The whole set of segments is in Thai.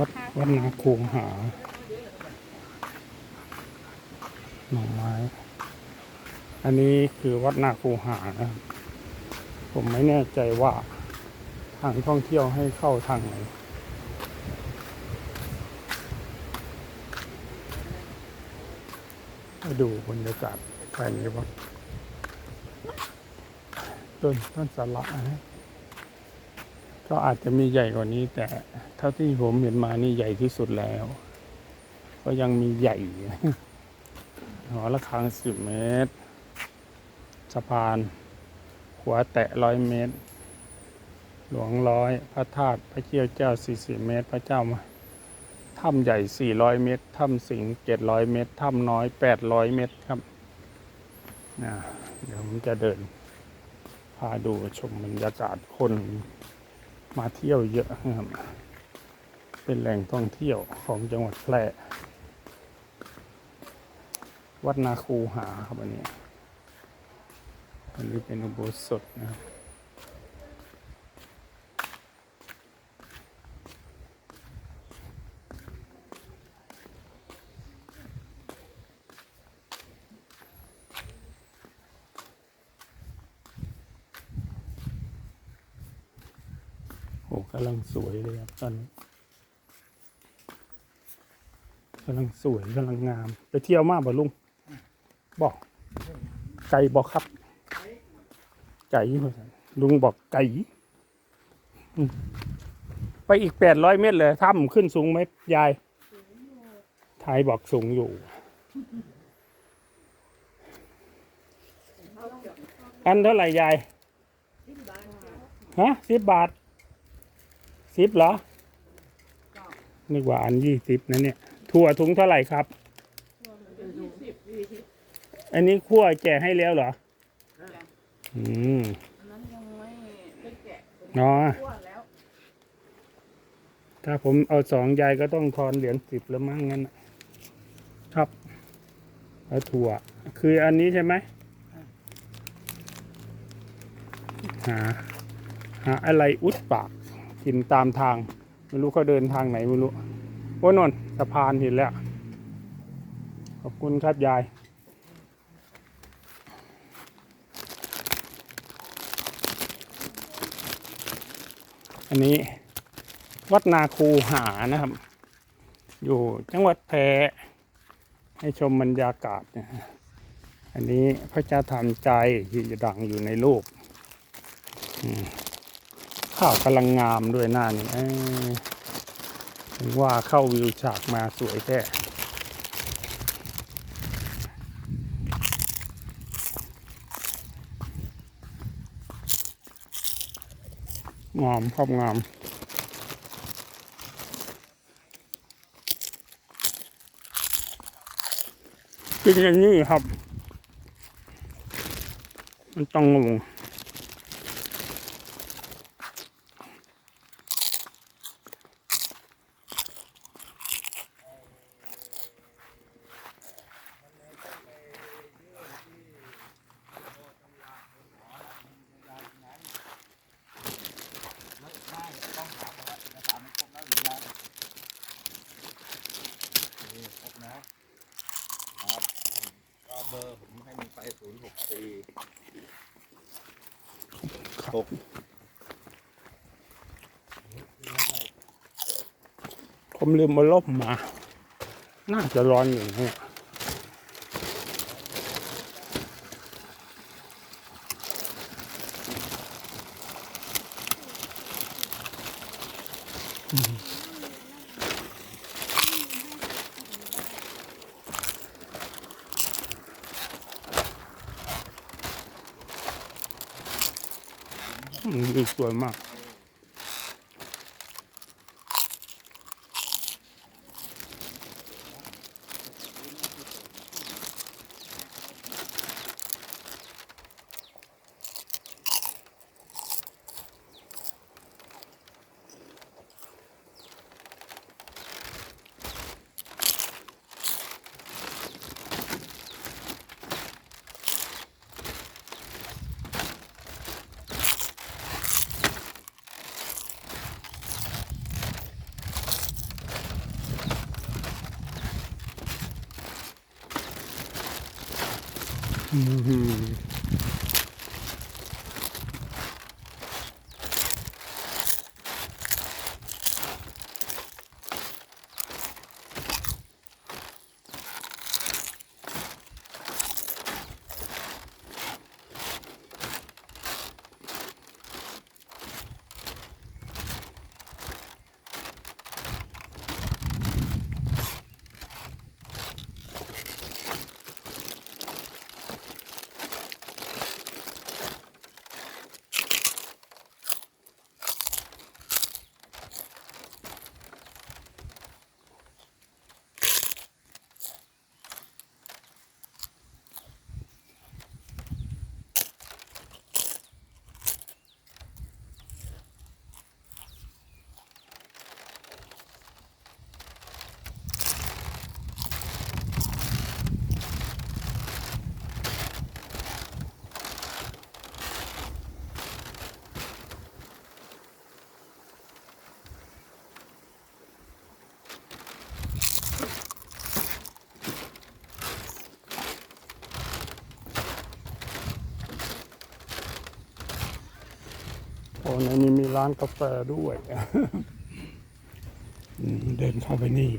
วัดทางวัดนาคูหา หน่อไม้ อันนี้คือวัดนาคูหานะครับผมไม่แน่ใจว่าทางท่องเที่ยวให้เข้าทางไหนมาดูบรรยากาศภายในวัดต้นต้นสละนะ ก็อาจจะมีใหญ่กว่านี้ แต่เท่าที่ผมเห็นมานี่ใหญ่ที่สุดแล้ว ก็ยังมีใหญ่หอระฆังสิบเมตรสะพาน หัวแตะร้อยเมตร หลวงร้อยพระธาตุพระเจ้าเจ้าสี่สิบเมตร พระเจ้ามาถ้ำใหญ่400เมตรถ้ำสิงห์700เมตรถ้ำน้อย800เมตรครับนะเดี๋ยวผมจะเดิน พาดูชมบรรยากาศคน มาเที่ยวเยอะครับ เป็นแหล่งท่องเที่ยวของจังหวัดแพร่ วัดนาคูหาครับอันนี้อันนี้เป็นอุโบสถนะครับ กำลังสวยเลยครับตอนนี้กำลังสวยกำลังงาม ไปเที่ยวมากบ่ลุงบอก ไก่บอกครับ ไก่ลุงบอกไก่ ไปอีกแปดร้อยเมตรเลยถ้ำขึ้นสูงไหมยายทายบอกสูงอยู่อันเท่าไหร่ยาย ฮะสิบบาท สิบเหรอนึกว่าอันยี่สิบนะเนี่ยถั่วถุงเท่าไหร่ครับ อันนี้คั่วแจกให้แล้วเหรอ อืมนั้นยังไม่ไแกะเนาะถ้าผมเอาสองยายก็ต้องทอนเหรียญสิบแล้วมั้งงั้นนะครับ เอาถั่ว คืออันนี้ใช่ไหมหาหาอะไรอุดปาก กินตามทาง ไม่รู้เขาเดินทางไหนไม่รู้โอ้นนสะพานเห็นแล้ว ขอบคุณครับยายอันนี้วัดนาคูหานะครับ อยู่จังหวัดแพร่ให้ชมบรรยากาศนะฮะอันนี้พระเจ้าทำใจที่ดังอยู่ในโลกอืม ข้าวกำลังงามด้วยหน้านี่ว่าเข้าวิวฉากมาสวยแท้งามครับงามกินอย่างนี้ครับ มันต้องงงครบนะครับก็เบอร์ผมให้มีไปศูนย์หก สี่หกผมลืมมาลบมา น่าจะร้อนอยู่เนี่ยอืม วิวส วย ในนี้มีร้านกาแฟด้วยเดินเข้าไปนี่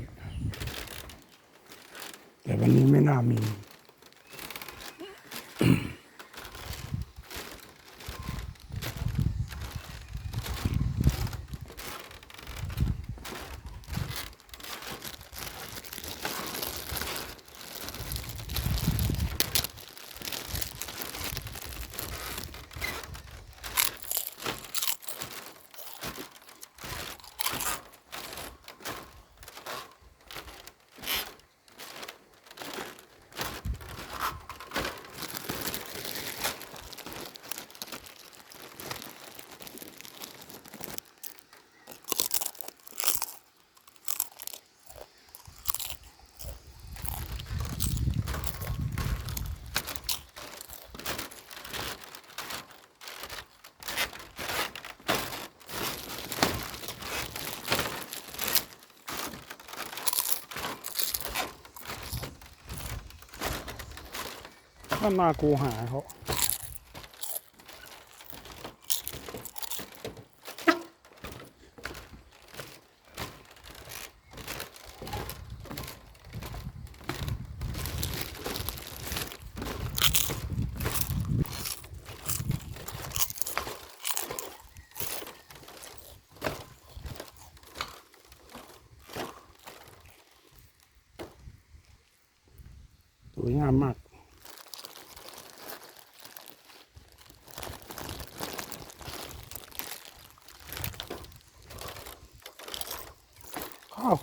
แต่วันนี้ไม่น่ามี ถ้ามากูหาเขาสวยงามมาก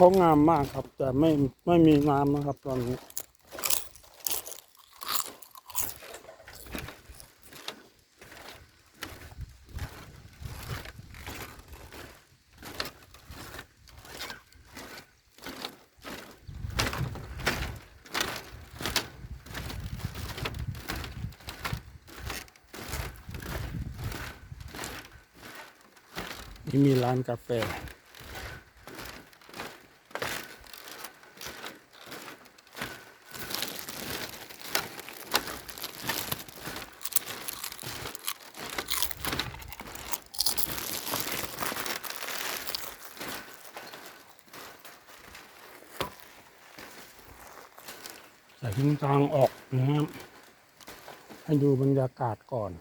เขางามมากครับ แต่ไม่ไม่มีน้ำนะครับ ตอนนี้ นี่มีร้านกาแฟ ทิ้งทางออกนะครับให้ดูบรรยากาศก่อน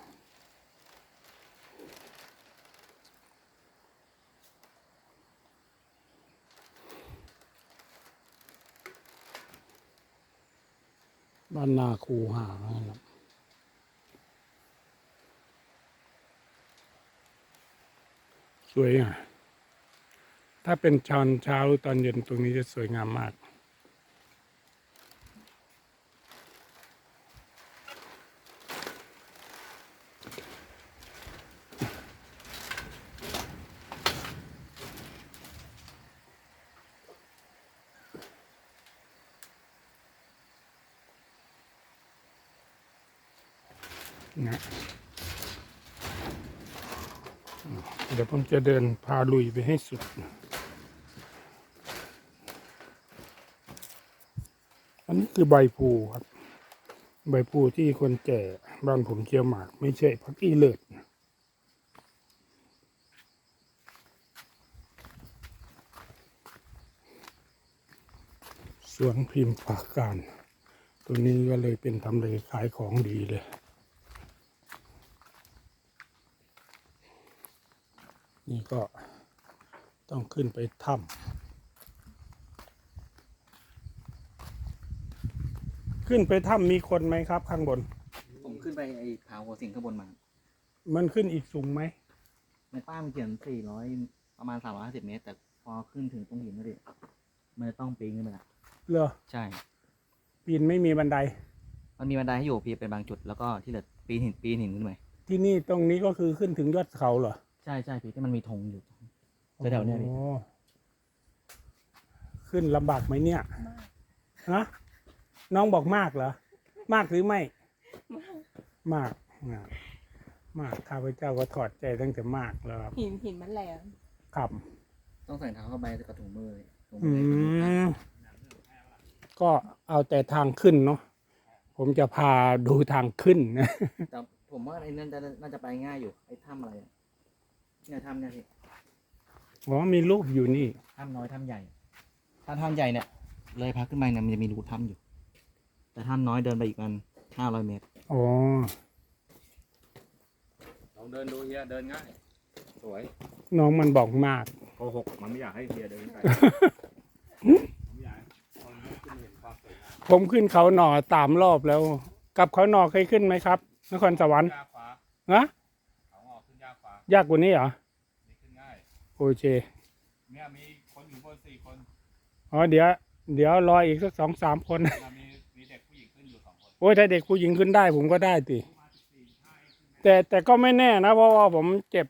บ้านนาคูหานะครับสวยอะถ้าเป็นชอนเช้าตอนเย็นตรงนี้จะสวยงามมาก นะเดี๋ยวผมจะเดินพาลุยไปให้สุด อันนี้คือใบพูครับ ใบพูที่คนแก่บ้านผมเคี้ยวหมาก ไม่ใช่พักอีเลิศสวนพิมพ์ปากการ ตัวนี้ก็เลยเป็นทำเลขายของดีเลย นี่ก็ต้องขึ้นไปถ้ำขึ้นไปถ้ำมีคนไหมครับ ข้างบน ผมขึ้นไปไอ้ผาหัวสิงข้างบนมา มันขึ้นอีกสูงไหมในป้ายมันเขียน400ประมาณ350เมตร แต่พอขึ้นถึงตรงหินนั่นดิมันจะต้องปีนขึ้นไปละเหรอใช่ ปีนไม่มีบันได มันมีบันไดให้อยู่เพียงเป็นบางจุดแล้วก็ที่เหลือปีนหินปีนหินขึ้นไปที่นี่ตรงนี้ก็คือขึ้นถึงยอดเขาเหรอ ใช่ใช่พี่ที่มันมีธงอยู่แถวๆเนี้ยพี่ โอ้ขึ้นลำบากไหมเนี่ยมากฮะน้องบอกมากเหรอ มากหรือไม่ มากมากมากข้าพเจ้าก็ถอดใจตั้งแต่มากแล้วครับหินหินมันแหลมครับ ต้องใส่เท้าเข้าไปกับถุงมือเลยถุงอืมือเลยมก็เอาแต่ทางขึ้นเนาะผมจะพาดูทางขึ้นนะ แต่ผมว่าไอ้นั่นจะน่าจะไปง่ายอยู่ไอ้ถ้ำอะไรอะ เนี่ยถ้ำเนี่ยพี่อ๋อมีรูปอยู่นี่ ถ้ำน้อยถ้ำใหญ่ ถ้าถ้ำใหญ่เนี่ย เลยพักขึ้นไปเนี่ยมันจะมีรูถ้ำอยู่ แต่ถ้ำน้อยเดินไปอีกมัน500เมตร อ๋อ ลองเดินดูเฮียเดินง่าย สวยน้องมันบอกมาก โกหกมันไม่อยากให้เฮียเดินไปไม่อยากให้คนไม่ขึ้นเห็นความสวยงามผมขึ้นเขาหน่อสามรอบแล้วกับเขาหน่อเคยขึ้นไหมครับ นครสวรรค์ยากฟ้านะเขาออกขึ้น ยากฟ้ายากกว่านี้เหรอนี่ขึ้นง่ายโอเคเนี่ยมีคนอยู่บนสี่คนอ๋อเดี๋ยว เดี๋ยวรออีกสักสองสามคน แล้วมีมีเด็กผู้หญิงขึ้นอยู่สองคนโอ้ยถ้าเด็กผู้หญิงขึ้นได้ผมก็ได้ติแต่แต่ก็ไม่แน่นะเพราะว่าผมเจ็บ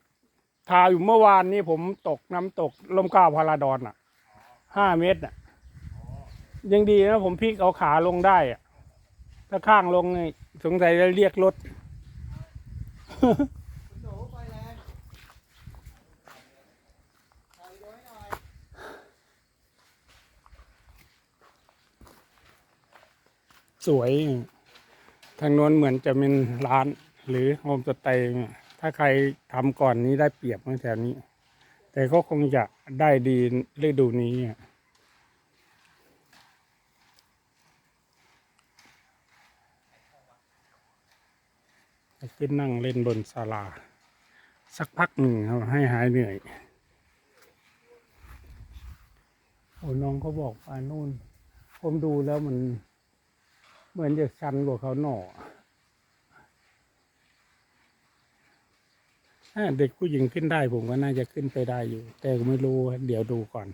ทาอยู่เมื่อวานนี้ผมตกน้ำตกลมเกล้าวพาราดอนอะห้าเมตรอะ ยังดีนะผมพลิกเอาขาลงได้อะ ถ้าข้างลงนี่สงสัยจะเรียกรถ สวย ทางโน้นเหมือนจะเป็นร้านหรือโฮมสเตย์ถ้าใครทำก่อนนี้ได้เปรียบในแถวนี้ แต่ก็คงจะได้ดีฤดูนี้ขึ้นนั่งเล่นบนศาลา สักพักหนึ่งครับให้หายเหนื่อย โอ้น้องเขาบอกไปนู่น ผมดูแล้วมัน เหมือนจะชันกว่าเขาหน่อถ้าเด็กผู้หญิงขึ้นได้ผมก็น่าจะขึ้นไปได้อยู่ แต่ไม่รู้เดี๋ยวดูก่อน